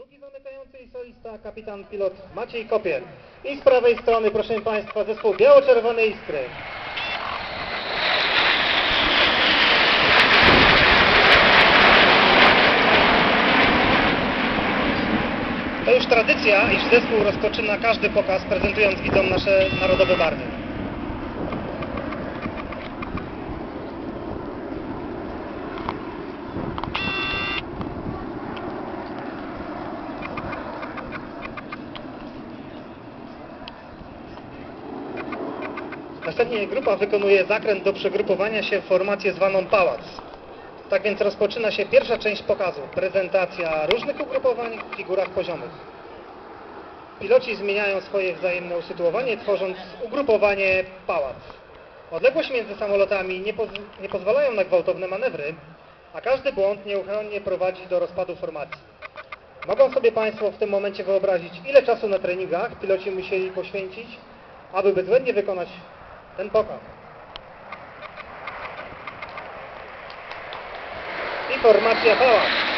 Drugi zamykający i solista kapitan pilot Maciej Kopiel. I z prawej strony, proszę Państwa, zespół Biało-Czerwone Iskry. To już tradycja, iż zespół rozpoczyna każdy pokaz, prezentując widzom nasze narodowe barwy. Następnie grupa wykonuje zakręt do przegrupowania się w formację zwaną pałac. Tak więc rozpoczyna się pierwsza część pokazu, prezentacja różnych ugrupowań w figurach poziomych. Piloci zmieniają swoje wzajemne usytuowanie, tworząc ugrupowanie pałac. Odległość między samolotami nie, poz nie pozwalają na gwałtowne manewry, a każdy błąd nieuchronnie prowadzi do rozpadu formacji. Mogą sobie Państwo w tym momencie wyobrazić, ile czasu na treningach piloci musieli poświęcić, aby bezbłędnie wykonać ten pokaz. I formacja pałac.